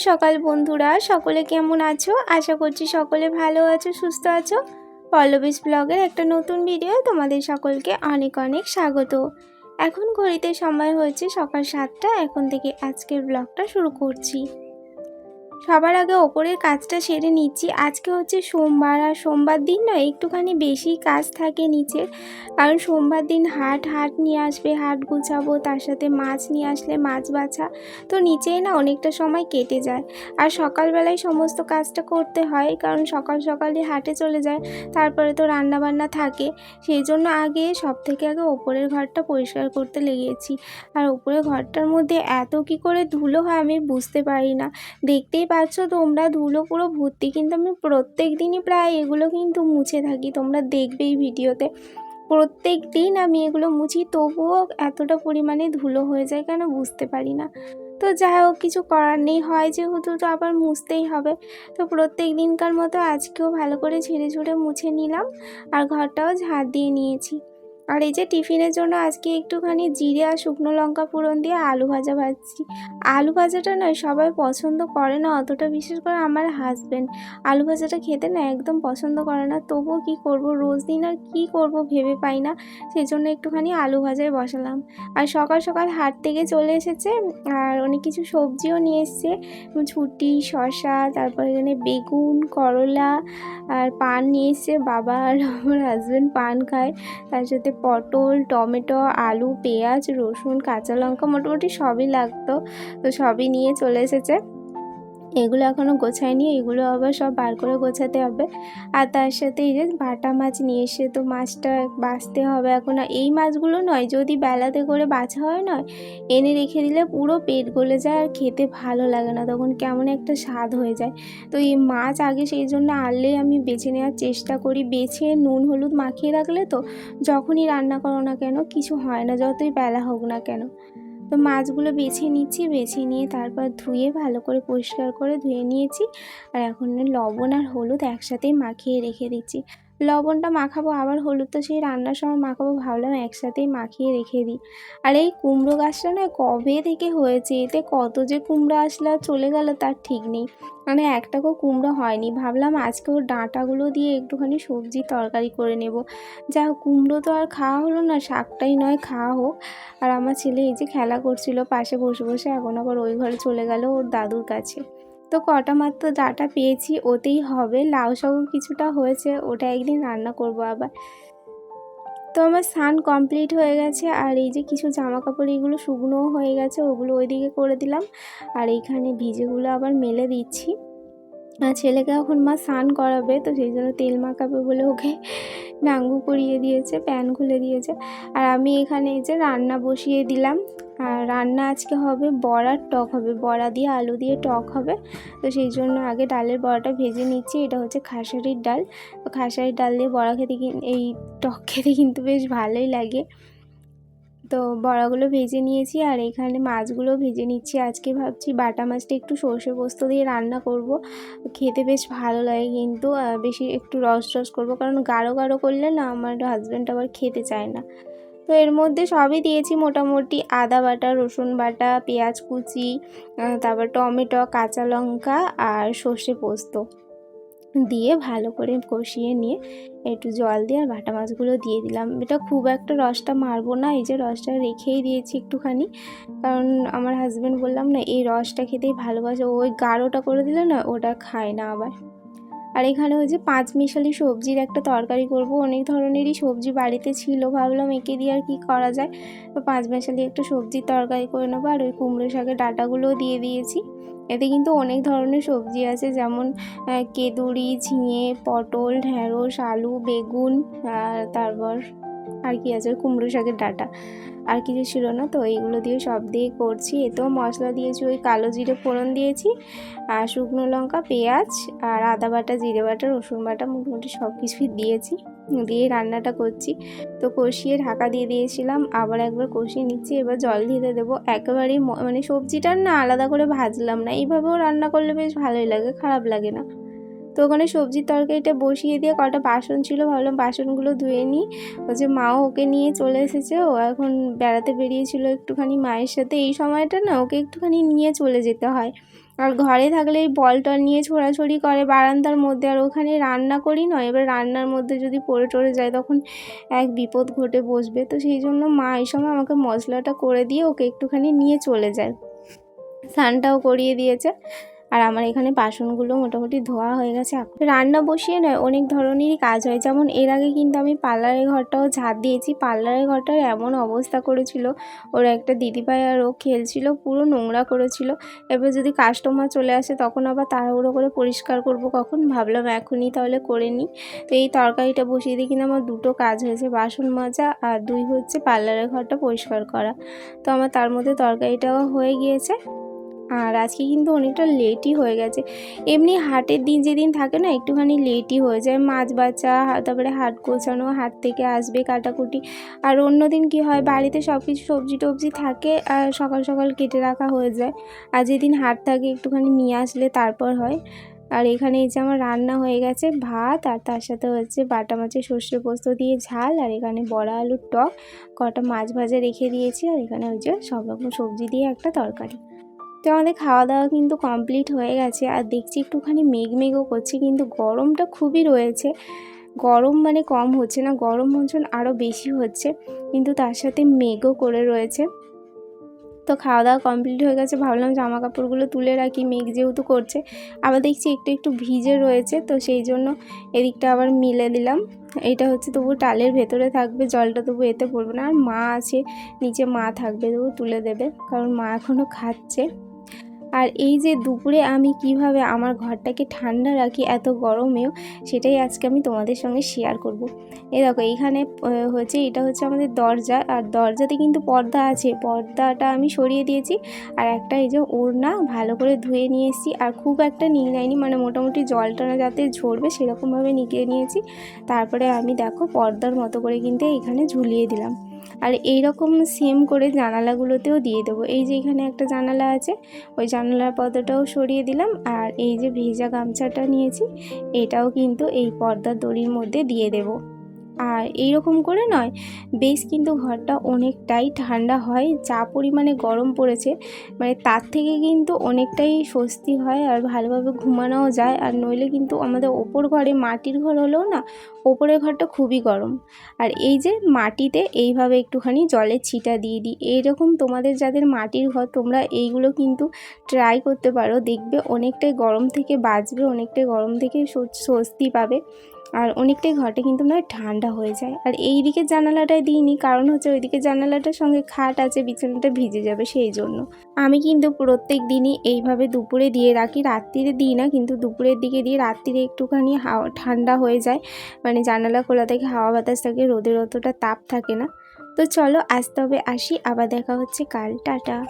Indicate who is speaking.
Speaker 1: সকাল বন্ধুরা, সকলে কেমন আছো? আশা করছি সকলে ভালো আছো, সুস্থ আছো। পল্লবীস ব্লগের একটা নতুন ভিডিও তোমাদের সকলকে অনেক অনেক স্বাগত। এখন ঘড়িতে সময় হয়েছে সকাল সাতটা এখন থেকে আজকের ব্লগটা শুরু করছি। সবার আগে ওপরের কাজটা সেরে নিচ্ছি। আজকে হচ্ছে সোমবার আর সোমবার দিন না একটুখানি বেশি কাজ থাকে নিচে কারণ সোমবার দিন হাট হাট নিয়ে আসবে, হাট গুছাবো, তার সাথে মাছ নিয়ে আসলে মাছ বাছা। তো নিচেই না অনেকটা সময় কেটে যায়। আর সকালবেলায় সমস্ত কাজটা করতে হয়, কারণ সকাল সকালে হাটে চলে যায়, তারপরে তো রান্না বান্না থাকে। সেই জন্য আগে সব থেকে আগে ওপরের ঘরটা পরিষ্কার করতে লেগেছি। আর ওপরের ঘরটার মধ্যে এত কি করে ধুলো হয় আমি বুঝতে পারি না। দেখতেই পাচ্ছ তোমরা ধুলো পুরো ভর্তি, কিন্তু আমি প্রত্যেক দিনই প্রায় এগুলো কিন্তু মুছে থাকি। তোমরা দেখবেই ভিডিওতে। প্রত্যেক দিন আমি এগুলো মুছি, তবুও এতটা পরিমাণে ধুলো হয়ে যায় কেন বুঝতে পারি না। তো যাই হোক, কিছু করার নেই, হয় যেহেতু তো আবার মুছতেই হবে। তো প্রত্যেক দিনকার মতো আজকেও ভালো করে ঝেড়ে ঝুড়ে মুছে নিলাম, আর ঘরটাও ঝাড় দিয়ে নিয়েছি। আর এই যে টিফিনের জন্য আজকে একটুখানি জিরে আর শুকনো লঙ্কা ফোড়ন দিয়ে আলু ভাজা ভাজছি। আলু ভাজাটা নয় সবাই পছন্দ করে না, অতটা বিশেষ করে আমার হাজব্যান্ড আলু ভাজাটা খেতে না একদম পছন্দ করে না, তবুও কি করব? রোজ দিন আর কী করব ভেবে পাই না সেই জন্য একটুখানি আলু ভাজায় বসালাম। আর সকাল সকাল হাট থেকে চলে এসেছে, আর অনেক কিছু সবজিও নিয়ে এসছে। ছুটি শশা তারপর এখানে বেগুন, করলা, আর পান নিয়ে এসছে, বাবা আর আমার হাজব্যান্ড পান খায়, তার সাথে পটল, টমেটো, আলু, পেঁয়াজ, রসুন, কাঁচা লঙ্কা মোটামুটি সবই লাগতো। তো সবই নিয়ে চলে এসেছে। এগুলো এখনও গোছায়নি, এগুলো আবার সব বার করে গোছাতে হবে। আর তার সাথে এই যে বাটা মাছ নিয়ে এসে তো মাছটা বাছতে হবে এখন। এই মাছগুলো নয়, যদি বেলাতে করে বাছা হয় নয়, এনে রেখে দিলে পুরো পেট গলে যায় আর খেতে ভালো লাগে না, তখন কেমন একটা স্বাদ হয়ে যায়। তো এই মাছ আগে সেই জন্য আনলেই আমি বেছে নেওয়ার চেষ্টা করি, বেছে নুন, হলুদ মাখিয়ে রাখলে তো যখনই রান্না করো না কেন, কিছু হয় না, যতই বেলা হোক না কেন। তো মাছগুলো বেছে নিচ্ছি, বেছে নিয়ে তারপর ধুয়ে ভালো করে পরিষ্কার করে ধুয়ে নিয়েছি। আর এখন লবণ আর হলুদ একসাথেই মাখিয়ে রেখে দিচ্ছি। লবণটা মাখাবো, আবার হলুদ তো সেই রান্নার সময় মাখাবো, ভাবলাম একসাথেই মাখিয়ে রেখে দিই। আর এই কুমড়ো গাছটা না কবে থেকে হয়েছে? এতে কত যে কুমড়ো আসলে চলে গেল তার ঠিক নেই। মানে একটাকেও কুমড়ো হয়নি। ভাবলাম আজকে ওর ডাঁটাগুলো দিয়ে একটুখানি সবজি তরকারি করে নেব। যা কুমড়ো তো আর খাওয়া হলো না, শাকটাই নয়, খাওয়া হোক। আর আমার ছেলে এই যে খেলা করছিল, পাশে বসে বসে এখন আবার ওই ঘরে চলে গেল ওর দাদুর কাছে। তো কটা মাত্র ডাটা পেয়েছি, ওতেই হবে। লাউ শাকও কিছুটা হয়েছে, ওটা একদিন রান্না করব আবার। তো আমার স্নান কমপ্লিট হয়ে গেছে, আর এই যে কিছু জামা কাপড় এগুলো শুকনোও হয়ে গেছে, ওগুলো ওইদিকে করে দিলাম। আর এইখানে ভিজেগুলো আবার মেলে দিচ্ছি। ছেলেকে এখন মা স্নান করাবে, তো সেই জন্য তেল মাখাবে বলে ওকে নাঙ্গু করিয়ে দিয়েছে, প্যান খুলে দিয়েছে। আর আমি এখানে এই যে রান্না বসিয়ে দিলাম। আর রান্না আজকে হবে বড়ার টক হবে, বড়া দিয়ে আলু দিয়ে টক হবে। তো সেই জন্য আগে ডালের বড়াটা ভেজে নিচ্ছি, এটা হচ্ছে খাসারির ডাল। তো খাসারির ডাল দিয়ে বড়া খেতে এই টক খেতে কিন্তু বেশ ভালোই লাগে। তো বড়াগুলো ভেজে নিয়েছি আর এখানে মাছগুলো ভেজে নিচ্ছি। আজকে ভাবছি বাটা মাছটা একটু সর্ষে পোস্ত দিয়ে রান্না করব। খেতে বেশ ভালো লাগে কিন্তু বেশি একটু রস রস করব কারণ গাঢ় গাঢ় করলে না আমার হাজব্যান্ড আবার খেতে চায় না। তো এর মধ্যে সবই দিয়েছি মোটামুটি আদা বাটা, রসুন বাটা, পেঁয়াজ কুচি তারপর টমেটো, কাঁচা লঙ্কা আর সর্ষে পোস্ত। দিয়ে ভালো করে কষিয়ে নিয়ে একটু জল দিয়ে আর বাটা মাছগুলো দিয়ে দিলাম। এটা খুব একটা রসটা মারবো না, এই যে রসটা রেখেই দিয়েছি একটুখানি। কারণ আমার হাজব্যান্ড বললাম না, এই রসটা খেতেই ভালোবাসে। ওই গাঢ়টা করে দিলে না, ওটা খায় না আবার। আর এখানে ওই যে পাঁচ মিশালি সবজির একটা তরকারি করব। অনেক ধরনেরই সবজি বাড়িতে ছিল। ভাবলাম একে দিয়ে আর কী করা যায়। তো পাঁচ মিশালি একটা সবজির তরকারি করে নেব। আর ওই কুমড়ো শাকের ডাটাগুলোও দিয়ে দিয়েছি। এতে কিন্তু অনেক ধরনের সবজি আছে। যেমন কেঁদুরি, ঝিঙে, পটল, ঢ্যাঁড়স, আলু, বেগুন, আর তারপর আর কি আছে? কুমড়ো শাকের ডাঁটা। আর কিছু ছিল না তো, এইগুলো দিয়ে সব দিয়ে করছি। এতেও মশলা দিয়েছি, ওই কালো জিরে ফোড়ন দিয়েছি, আর শুকনো লঙ্কা, পেঁয়াজ, আর আদা বাটা, জিরে বাটা, রসুন বাটা, মোটামুটি সব কিছুই দিয়েছি। দিয়ে রান্নাটা করছি। তো কষিয়ে ঢাকা দিয়ে দিয়েছিলাম, আবার একবার কষিয়ে নিচ্ছি, এবার জল দিতে দেবো। একেবারেই মানে সবজিটা না আলাদা করে ভাজলাম না, এইভাবেও রান্না করলে বেশ ভালোই লাগে, খারাপ লাগে না। তো ওখানে সবজির তরকারিটা বসিয়ে দিয়ে কটা বাসন ছিল, ভাবলাম বাসনগুলো ধুয়ে নিই। হচ্ছে মাও ওকে নিয়ে চলে এসেছে, ও এখন বেড়াতে বেরিয়েছিল একটুখানি মায়ের সাথে। এই সময়টা না ওকে একটুখানি নিয়ে চলে যেতে হয়। আর ঘরে থাকলে এই বল টল নিয়ে ছোড়াছড়ি করে বারান্দার মধ্যে। আর ওখানে রান্না করি নয় এবার রান্নার মধ্যে যদি পড়ে টড়ে যায় তখন এক বিপদ ঘটে বসবে। তো সেই জন্য মা এই সময় আমাকে মশলাটা করে দিয়ে ওকে একটুখানি নিয়ে চলে যায়। স্নানটাও করিয়ে দিয়েছে। আর আমার এখানে বাসনগুলো মোটামুটি ধোয়া হয়ে গেছে। রান্না বসিয়ে নয়, অনেক ধরনেরই কাজ হয়। যেমন এর আগে কিন্তু আমি পার্লারের ঘরটাও ঝাড় দিয়েছি। পার্লারের ঘরটার এমন অবস্থা করেছিল, ওর একটা দিদিভাই আর ও খেলছিল, পুরো নোংরা করেছিল। এবার যদি কাস্টমার চলে আসে, তখন আবার তাড়াহুড়ো করে পরিষ্কার করব কখন? ভাবলাম এখনই তাহলে করে নিই। তো এই তরকারিটা বসিয়ে দিয়ে কিন্তু আমার দুটো কাজ হয়েছে, বাসন মাজা আর দুই হচ্ছে পার্লারের ঘরটা পরিষ্কার করা। তো আমার তার মধ্যে তরকারিটাও হয়ে গিয়েছে। আর আজকে কিন্তু অনেকটা লেটই হয়ে গেছে। এমনি হাটের দিন যেদিন থাকে না, একটুখানি লেটই হয়ে যায়। মাছ বাচ্চা তারপরে হাট গোছানো, হাট থেকে আসবে কাটাকুটি। আর অন্য দিন কী হয়, বাড়িতে সব কিছু সবজি টবজি থাকে আর সকাল সকাল কেটে রাখা হয়ে যায়। আর যেদিন হাট থাকে, একটুখানি নিয়ে আসলে তারপর হয়। আর এখানে এই যে আমার রান্না হয়ে গেছে, ভাত, আর তার সাথে হচ্ছে বাটা মাছের সর্ষে পোস্ত দিয়ে ঝাল, আর এখানে বড়া আলুর টক। কটা মাছ ভাজা রেখে দিয়েছি, আর এখানে ওই যে সব রকম সবজি দিয়ে একটা তরকারি। তো আমাদের খাওয়া দাওয়া কিন্তু কমপ্লিট হয়ে গেছে। আর দেখছি একটুখানি মেঘ মেঘও করছে, কিন্তু গরমটা খুবই রয়েছে। গরম মানে কম হচ্ছে না, গরম হচ্ছে আরও বেশি হচ্ছে, কিন্তু তার সাথে মেঘও করে রয়েছে। তো খাওয়া দাওয়া কমপ্লিট হয়ে গেছে, ভাবলাম জামা কাপড়গুলো তুলে রাখি, মেঘ যেহেতু করছে। আবার দেখছি একটু একটু ভিজে রয়েছে, তো সেই জন্য এদিকটা আবার মিলে দিলাম। এটা হচ্ছে তবু টালের ভেতরে থাকবে, জলটা তবু এতে পড়বে না। আর মা আছে, নিচে মা থাকবে, তবু তুলে দেবে, কারণ মা এখনও খাচ্ছে। আর এই যে দুপুরে আমি কীভাবে আমার ঘরটাকে ঠান্ডা রাখি এত গরমেও, সেটাই আজকে আমি তোমাদের সঙ্গে শেয়ার করব। এই দেখো, এইখানে হচ্ছে এটা হচ্ছে আমাদের দরজা। আর দরজাতে কিন্তু পর্দা আছে। পর্দাটা আমি সরিয়ে দিয়েছি। আর একটা এই যে ওড়না ভালো করে ধুয়ে নিয়ে এসেছি। আর খুব একটা নিয়ে নেয়নি মানে মোটামুটি জলটা না যাতে ঝরবে সেরকমভাবে নিয়ে নিয়েছি। তারপরে আমি দেখো পর্দার মতো করে কিন্তু এখানে ঝুলিয়ে দিলাম। আর এই রকম সেম করে জানালাগুলোতেও দিয়ে দেবো। এই যে এখানে একটা জানালা আছে, ওই জানালার পর্দাটাও সরিয়ে দিলাম আর এই যে ভেজা গামছাটা নিয়েছি, এটাও কিন্তু এই পর্দার দড়ির মধ্যে দিয়ে দেব। আর এই রকম করে নয়। বেশ কিন্তু ঘরটা অনেকটাই ঠান্ডা হয়, যা পরিমাণে গরম পড়েছে মানে তার থেকে কিন্তু অনেকটাই স্বস্তি হয় আর ভালোভাবে ঘুমানোও যায়। আর নইলে কিন্তু আমাদের ওপর ঘরে মাটির ঘর হলেও না, ওপরের ঘরটা খুবই গরম। আর এই যে মাটিতে এইভাবে একটুখানি জলের ছিটা দিয়ে দিই, এইরকম তোমাদের যাদের মাটির ঘর, তোমরা এইগুলো কিন্তু ট্রাই করতে পারো। দেখবে অনেকটাই গরম থেকে বাঁচবে, অনেকটাই গরম থেকে স্বস্তি পাবে। আর অনেকটাই ঘরটা কিন্তু নয় ঠান্ডা হয়ে যায়। আর এই দিকের জানালাটায় দিইনি, কারণ হচ্ছে ওই ওইদিকে জানালাটার সঙ্গে খাট আছে, বিছানাটা ভিজে যাবে সেই জন্য। আমি কিন্তু প্রত্যেক দিনই এইভাবে দুপুরে দিয়ে রাখি, রাত্রিরে দিই না, কিন্তু দুপুরের দিকে দিয়ে রাত্রিরে একটুখানি হাওয়া, ঠান্ডা হয়ে যায়। মানে জানালা খোলা থেকে হাওয়া বাতাস থাকে, রোদের অতটা তাপ থাকে না। তো চলো আজ তবে আসি, আবার দেখা হচ্ছে কাল, টাটা।